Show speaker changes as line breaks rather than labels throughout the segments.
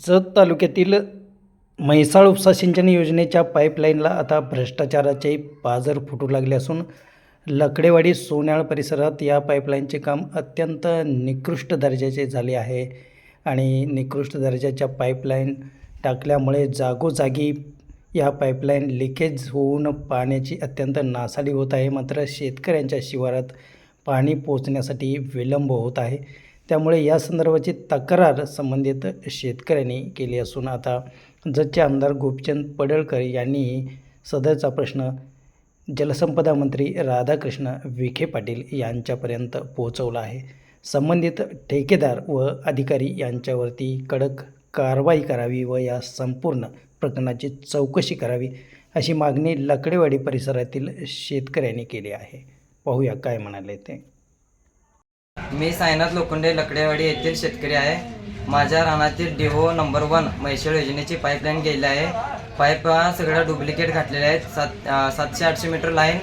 जत तालुक्यातील म्हैसाळ उपसा सिंचन योजनेच्या पाईपलाईनला आता भ्रष्टाचाराचे पाजर फुटू लागले असून लकडेवाडी सोन्याळ परिसरात या पाईपलाईनचे काम अत्यंत निकृष्ट दर्जाचे झाले आहे आणि निकृष्ट दर्जाच्या पाईपलाईन टाकल्यामुळे जागोजागी या पाईपलाईन लिकेज होऊन पाण्याची अत्यंत नासाडी होत आहे. मात्र शेतकऱ्यांच्या शिवारात पाणी पोचण्यासाठी विलंब होत आहे. त्यामुळे या संदर्भाची तक्रार संबंधित शेतकऱ्यांनी केली असून आता जतचे आमदार गोपचंद पडळकर यांनीही सदरचा प्रश्न जलसंपदा मंत्री राधाकृष्ण विखे पाटील यांच्यापर्यंत पोहोचवला आहे. संबंधित ठेकेदार व अधिकारी यांच्यावरती कडक कारवाई करावी व या संपूर्ण प्रकरणाची चौकशी करावी अशी मागणी लकडेवाडी परिसरातील शेतकऱ्यांनी केली आहे. पाहूया काय म्हणाले ते.
मी साईनाथ लोखंडे लकडेवाडी येथील शेतकरी आहे. माझ्या रानातील डिहो नंबर वन म्हैसूळ योजनेची पाईपलाईन गेली आहे. पाईप हा सगळ्या डुप्लिकेट घातलेल्या आहेत. सात सातशे आठशे मीटर लाईन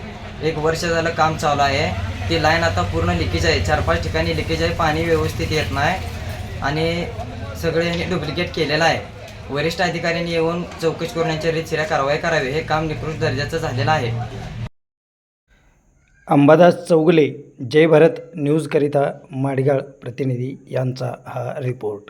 एक वर्ष झालं काम चालू आहे. ती लाईन आता पूर्ण लिकेज आहे. चार पाच ठिकाणी लिकेज आहे. पाणी व्यवस्थित येत नाही. आणि सगळे डुप्लिकेट केलेलं आहे. वरिष्ठ अधिकाऱ्यांनी येऊन चौकशी करून यांच्या रीतसिऱ्या कारवाई करावी. हे काम निकृष्ट दर्जाचं झालेलं आहे.
अंबादास चौगले जय भारत न्यूजकरिता माडगाळ प्रतिनिधी यांचा हा रिपोर्ट